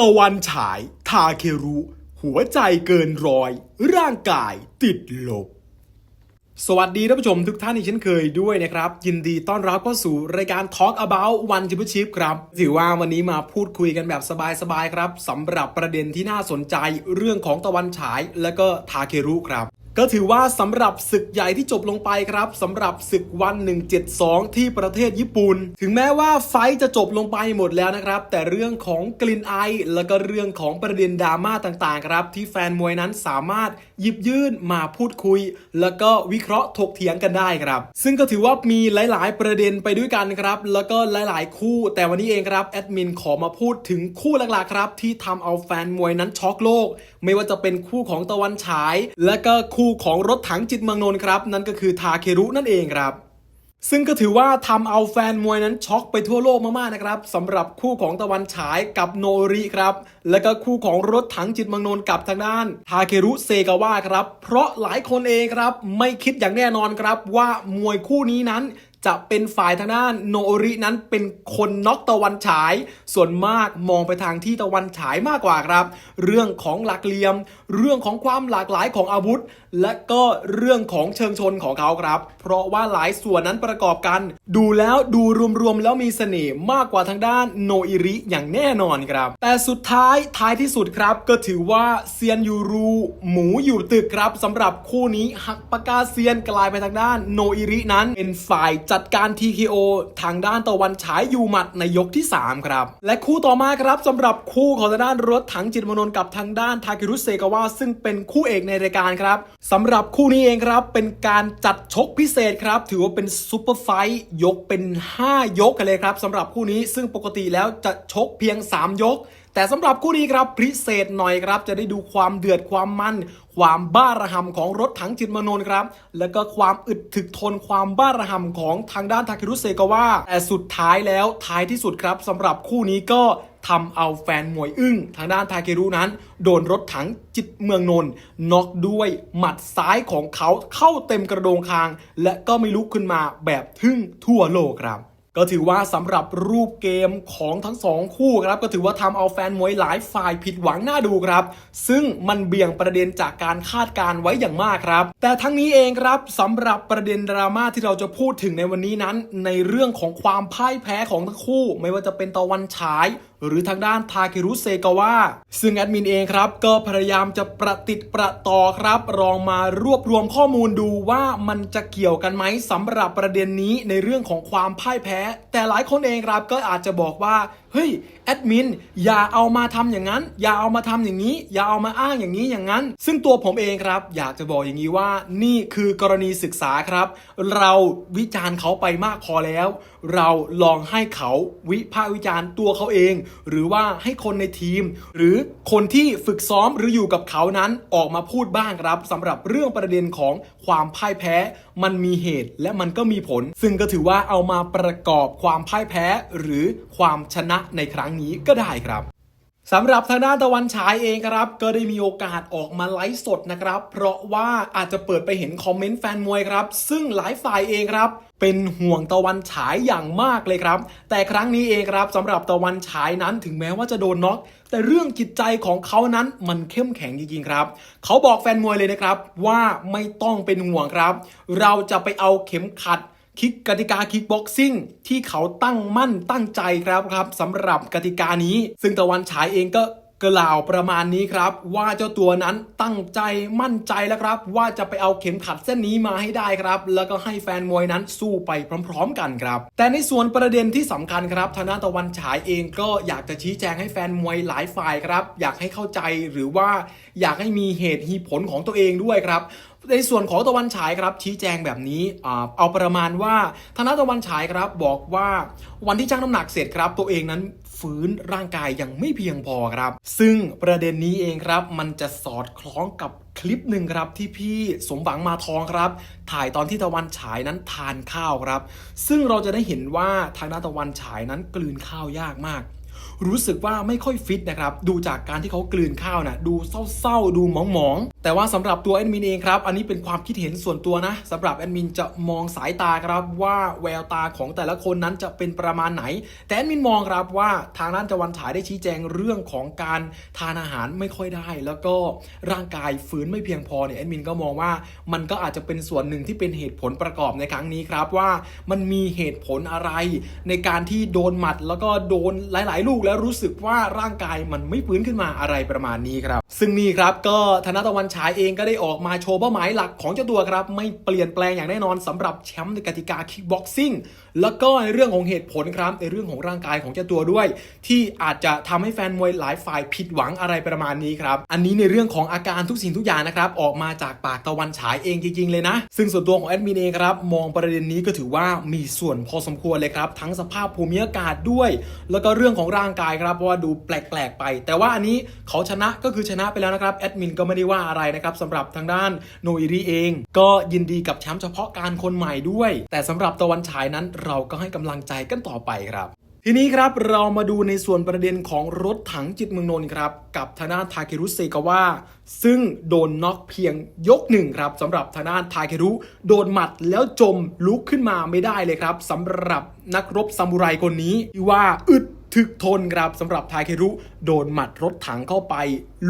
ตะวันฉาย ทาเครุ หัวใจเกินร้อย ร่างกายติดลบ สวัสดีท่านผู้ชมทุกท่านอีกเช่นเคยด้วยนะครับ ยินดีต้อนรับเข้าสู่รายการ Talk About วันจิบชิพครับ ถือว่าวันนี้มาพูดคุยกันแบบสบายๆครับสำหรับประเด็นที่น่าสนใจเรื่องของตะวันฉายและก็ทาเครุครับ ก็ถือว่าสำหรับศึกใหญ่ที่จบลงไปครับสำหรับศึกวัน 172 ที่ประเทศญี่ปุ่น ถึงแม้ว่าไฟจะจบลงไปหมดแล้วนะครับ แต่เรื่องของกลิ่นไอ แล้วก็เรื่องของประเด็นดราม่าต่างๆครับ ที่แฟนมวยนั้นสามารถหยิบยื่นมาพูดคุย แล้วก็วิเคราะห์ถกเถียงกันได้ครับ ซึ่งก็ถือว่ามีหลาย ๆ ประเด็นไปด้วยกันครับ แล้วก็หลาย ๆ คู่ แต่วันนี้เองครับแอดมินขอมาพูดถึงคู่หลักๆครับที่ทำเอาแฟนมวยนั้นช็อกโลก ไม่ว่าจะเป็นคู่ของตะวันฉาย และก็คูู่่ของรถถังจิตเมืองนนท์ครับ นั่นก็คือทาเครุนั่นเองครับ ซึ่งก็ถือว่าทำเอาแฟนมวยนั้นช็อกไปทั่วโลกมากๆนะครับสำหรับคู่ของตะวันฉายกับโนริครับ และก็คู่ของรถถังจิตเมืองนนท์กับทางด้านทาเครุเซกาวะครับ เพราะหลายคนเองครับ ไม่คิดอย่างแน่นอนครับว่ามวยคู่นี้นั้น จะเป็นฝ่ายทางด้านโนรินั้นเป็นคนน็อกตะวันฉาย ส่วนมากมองไปทางที่ตะวันฉายมากกว่าครับ เรื่องของหลักเหลี่ยม เรื่องของความหลากหลายของอาวุธ และก็เรื่องของเชิงชนของเขาครับ เพราะว่าหลายส่วนนั้นประกอบกัน ดูแล้วดูรวมๆแล้วมีเสน่ห์มากกว่าทางด้านโนอิริอย่างแน่นอนครับ แต่สุดท้ายท้ายที่สุดครับ ก็ถือว่าเซียนยูรูหมูอยู่ตึกครับสำหรับคู่นี้หักปากกาเซียนกลายไปทางด้านโนอิรินั้นเป็นฝ่ายจััดการ TKO ทางด้านตะวันฉายยูมัดในยกที่ 3 ครับ และคู่ต่อมาครับสำหรับคู่ของทางด้านรถถังจิตรมนนกับทางด้านทาคิรุเซกาวะซึ่งเป็นคู่เอกในรายการครับสำหรับคู่นี้เองครับเป็นการจัดชกพิเศษครับ ถือว่าเป็นซูเปอร์ไฟท์ยกเป็น 5 ยกกันเลยครับสำหรับคู่นี้ซึ่งปกติแล้วจะชกเพียง 3 ยก แต่สำหรับคู่นี้ครับพิเศษหน่อยครับ จะได้ดูความเดือดความมันความบ้าระหำของรถถังจิตรมนนครับ แล้วก็ความอึดถึกทนความบ้าระหำของทางด้านทาคิรุเซกาวะแต่สุดท้ายแล้วท้ายที่สุดครับสำหรับคู่นี้ก็ทำเอาแฟนมวยอึ้ง ทางด้านทาเครุนั้น โดนรถถังจิตเมืองนนท์น็อกด้วยหมัดซ้ายของเขาเข้าเต็มกระโดงคาง และก็ไม่ลุกขึ้นมาแบบทึ่งทั่วโลกครับ ก็ถือว่าสำหรับรูปเกมของทั้งสองคู่ครับก็ถือว่าทำเอาแฟนมวยหลายฝ่ายผิดหวังน่าดูครับ ซึ่งมันเบี่ยงประเด็นจากการคาดการไว้อย่างมากครับ แต่ทั้งนี้เองครับสำหรับประเด็นดราม่าที่เราจะพูดถึงในวันนี้นั้น ในเรื่องของความพ่ายแพ้ของทั้งคู่ ไม่ว่าจะเป็นตะวันฉาย หรือทางด้านทาเครุเซกาวะซึ่งแอดมินเองครับ ก็พยายามจะประติดประต่อครับลองมารวบรวมข้อมูลดูว่ามันจะเกี่ยวกันไหมสำหรับประเด็นนี้ในเรื่องของความพ่ายแพ้ แต่หลายคนเองครับก็อาจจะบอกว่าเฮ้ยแอดมินอย่าเอามาทำอย่างนั้น อย่าเอามาทำอย่างนี้ อย่าเอามาอ้างอย่างนี้อย่างนั้น ซึ่งตัวผมเองครับ อยากจะบอกอย่างนี้ว่านี่คือกรณีศึกษาครับ เราวิจารณ์เขาไปมากพอแล้ว เราลองให้เขาวิพากษ์วิจารณ์ตัวเขาเองหรือว่าให้คนในทีม หรือคนที่ฝึกซ้อมหรืออยู่กับเขานั้นออกมาพูดบ้างครับสำหรับเรื่องประเด็นของความพ่ายแพ้ มันมีเหตุและมันก็มีผล ซึ่งก็ถือว่าเอามาประกอบความพ่ายแพ้ หรือความชนะในครั้งนี้ก็ได้ครับ สำหรับทางด้านตะวันฉายเองครับ ก็ได้มีโอกาสออกมาไลฟ์สดนะครับ เพราะว่าอาจจะเปิดไปเห็นคอมเมนต์แฟนมวยครับ ซึ่งหลายฝ่ายเองครับ เป็นห่วงตะวันฉายอย่างมากเลยครับ แต่ครั้งนี้เองครับสำหรับตะวันฉายนั้นถึงแม้ว่าจะโดนน็อกแต่เรื่องจิตใจของเขานั้นมันเข้มแข็งจริงๆครับ เขาบอกแฟนมวยเลยนะครับว่าไม่ต้องเป็นห่วงครับ เราจะไปเอาเข็มขัด คิกกติกาคิกบ็อกซิ่งที่เขาตั้งมั่นตั้งใจครับครับสำหรับกติกานี้ ซึ่งตะวันฉายเองก็ กล่าวประมาณนี้ครับ ว่าเจ้าตัวนั้นตั้งใจมั่นใจแล้วครับ ว่าจะไปเอาเข็มขัดเส้นนี้มาให้ได้ครับ แล้วก็ให้แฟนมวยนั้นสู้ไปพร้อม ๆ กันครับ แต่ในส่วนประเด็นที่สำคัญครับทางด้าตะวันฉายเองก็อยากจะชี้แจงให้แฟนมวยหลายฝ่ายครับ อยากให้เข้าใจหรือว่าอยากให้มีเหตุมีผลของตัวเองด้วยครับในส่วนของตะวันฉายครับชี้แจงแบบนี้เอาประมาณว่าธนาตะวันฉายครับบอกว่าวันที่ชั่งน้ำหนักเสร็จครับตัวเองนั้น ฟื้นร่างกายยังไม่เพียงพอครับ ซึ่งประเด็นนี้เองครับ มันจะสอดคล้องกับคลิปหนึ่งครับที่พี่สมหวังมาทองครับ ถ่ายตอนที่ตะวันฉายนั้นทานข้าวครับ ซึ่งเราจะได้เห็นว่าทางด้านตะวันฉายนั้นกลืนข้าวยากมาก รู้สึกว่าไม่ค่อยฟิตนะครับ ดูจากการที่เขากลืนข้าวนะดูเศร้าๆ ดูหมองๆ แต่ว่าสำหรับตัวแอดมินเองครับ อันนี้เป็นความคิดเห็นส่วนตัวนะสำหรับแอดมินจะมองสายตาครับว่าแววตาของแต่ละคนนั้นจะเป็นประมาณไหน แต่แอดมินมองครับว่าทางด้านตะวันฉายได้ชี้แจงเรื่องของการทานอาหารไม่ค่อยได้ แล้วก็ร่างกายฝืนไม่เพียงพอเนี่ยแอดมินก็มองว่ามันก็อาจจะเป็นส่วนหนึ่งที่เป็นเหตุผลประกอบในครั้งนี้ครับว่ามันมีเหตุผลอะไรในการที่โดนหมัดแล้วก็โดนหลาย ๆ ลูกแล้วรู้สึกว่าร่างกายมันไม่ฟื้นขึ้นมาอะไรประมาณนี้ครับ ซึ่งนี่ครับก็ธนตะวันฉายเองก็ได้ออกมาโชว์เป้าหมายหลักของเจ้าตัวครับ ไม่เปลี่ยนแปลงอย่างแน่นอนสำหรับแชมป์ในกติกาคิกบ็อกซิ่งแล้วก็ในเรื่องของเหตุผลครับในเรื่องของร่างกายของเจ้าตัวด้วย ที่อาจจะทำให้แฟนมวยหลายฝ่ายผิดหวังอะไรประมาณนี้ครับอันนี้ในเรื่องของอาการทุกสิ่งทุกอย่างนะครับออกมาจากปากตะวันฉายเองจริงๆเลยนะ ซึ่งส่วนตัวของแอดมินเองครับมองประเด็นนี้ก็ถือว่ามีส่วนพอสมควรเลยครับทั้งสภาพภูมิอากาศด้วย แล้วก็เรื่องของร่างกายครับเพราะว่าดูแปลกๆไป แต่ว่าอันนี้เขาชนะก็คือชนะไปแล้วนะครับแอดมินก็ไม่ได้ว่าอะไรนะครับสำหรับทางด้านโนอิริเอง ก็ยินดีกับแชมป์เฉพาะการคนใหม่ด้วย แต่สำหรับตะวันฉายนั้นเราก็ให้กำลังใจกันต่อไปครับทีนี้ครับเรามาดูในส่วนประเด็นของรถถังจิตเมืองนนท์ครับ กับทางด้านทาเครุเซกาวะซึ่งโดนน็อกเพียงยกหนึ่งครับสำหรับทางด้านทาเครุโดนหมัดแล้วจมลุกขึ้นมาไม่ได้เลยครับสำหรับนักรบซามูไรคนนี้ที่ว่าอึด ถึกทนครับสำหรับทาเครุโดนหมัดรถถังเข้าไป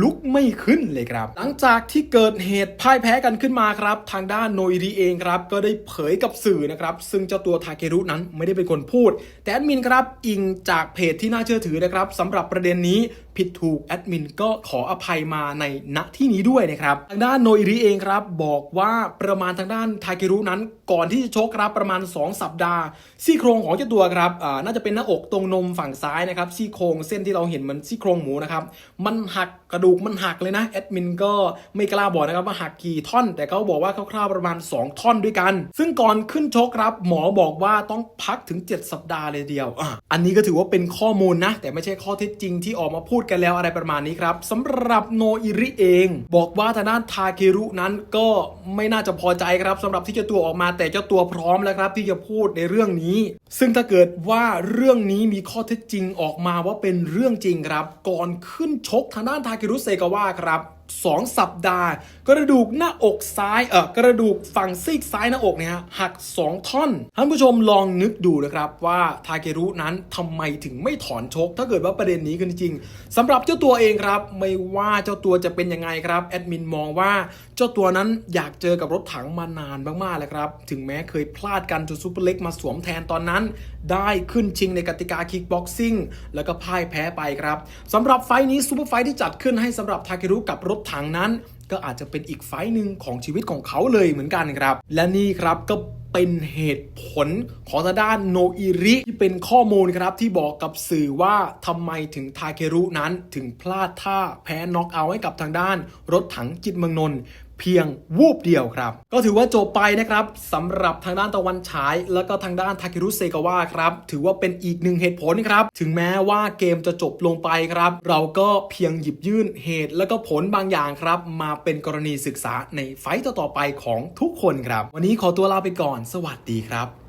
ลุกไม่ขึ้นเลยครับ หลังจากที่เกิดเหตุพ่ายแพ้กันขึ้นมาครับ ทางด้านโนอิริเองครับ ก็ได้เผยกับสื่อนะครับ ซึ่งเจ้าตัวทาเครุนั้นไม่ได้เป็นคนพูด แต่แอดมินครับ อิงจากเพจที่น่าเชื่อถือนะครับสำหรับประเด็นนี้ผิดถูกแอดมินก็ขออภัยมาในณที่นี้ด้วยนะครับทางด้านโนอิริเองครับ บอกว่าประมาณทางด้านทาเครุนั้น ก่อนที่จะชกครับประมาณ 2 สัปดาห์ซี่โครงของเจ้าตัวครับอ่าน่าจะเป็นหน้าอกตรงนมฝั่งซ้ายนะครับซี่โครงเส้นที่เราเห็นเหมันซี่โครงหมูนะครับมันหักกระดูกมันหักเลยนะแอดมินก็ไม่กล้าบอกนะครับว่าหักกี่ท่อน แต่เขาบอกว่าคร่าวๆประมาณ 2 ท่อนด้วยกัน ซึ่งก่อนขึ้นชกครับหมอบอกว่าต้องพักถึง 7 สัปดาห์เลยเดียวอะอันนี้ก็ถือว่าเป็นข้อมูลนะ แต่ไม่ใช่ข้อเท็จจริงที่ออกมาพูดกันแล้วอะไรประมาณนี้ครับสำหรับโนอิริเอง บอกว่าทางด้านทาเครุนั้นก็ไม่น่าจะพอใจครับสำหรับที่เจ้าตัวออกมาแต่เจ้าตัวพร้อมแล้วครับที่จะพูดในเรื่องนี้ ซึ่งถ้าเกิดว่าเรื่องนี้มีข้อเท็จจริงออกมาว่าเป็นเรื่องจริงครับ ก่อนขึ้นชกทางด้านทาเครุเซกาวะครับสองสัปดาห์ กระดูกหน้าอกซ้ายเออกระดูกฝั่งซีกซ้ายหน้าอกเนี่ยฮะหัก 2 ท่อน ท่านผู้ชมลองนึกดูนะครับว่าทาเกรุนั้นทำไมถึงไม่ถอนชก ถ้าเกิดว่าประเด็นนี้กันจริงๆสำหรับเจ้าตัวเองครับ ไม่ว่าเจ้าตัวจะเป็นยังไงครับแอดมินมองว่าเจ้าตัวนั้นอยากเจอกับรถถังมานานมากๆแล้วครับ ถึงแม้เคยพลาดกันจนซูเปอร์เล็กมาสวมแทนตอนนั้น ได้ขึ้นชิงในกติกาคิกบ็อกซิ่งแล้วก็พ่ายแพ้ไปครับสำหรับไฟนี้ซูเปอร์ไฟท์ที่จัดขึ้นให้สำหรับทาเกรุกับรถถังนั้น ก็อาจจะเป็นอีกไฟล์หนึ่งของชีวิตของเขาเลยเหมือนกันครับ และนี่ครับก็เป็นเหตุผลของทางด้านโนอิริที่เป็นข้อมูลครับที่บอกกับสื่อว่าทำไมถึงทาเครุนั้นถึงพลาดท่าแพ้น็อกเอาท์ให้กับทางด้านรถถังจิตเมืองนน เพียงวูบเดียวครับ ก็ถือว่าจบไปนะครับสำหรับทางด้านตะวันฉาย แล้วก็ทางด้านทาคิรุเซกาวะครับ ถือว่าเป็นอีกหนึ่งเหตุผลครับ ถึงแม้ว่าเกมจะจบลงไปครับ เราก็เพียงหยิบยื่นเหตุ แล้วก็ผลบางอย่างครับ มาเป็นกรณีศึกษาในไฟต์ต่อๆไปของทุกคนครับ วันนี้ขอตัวลาไปก่อน สวัสดีครับ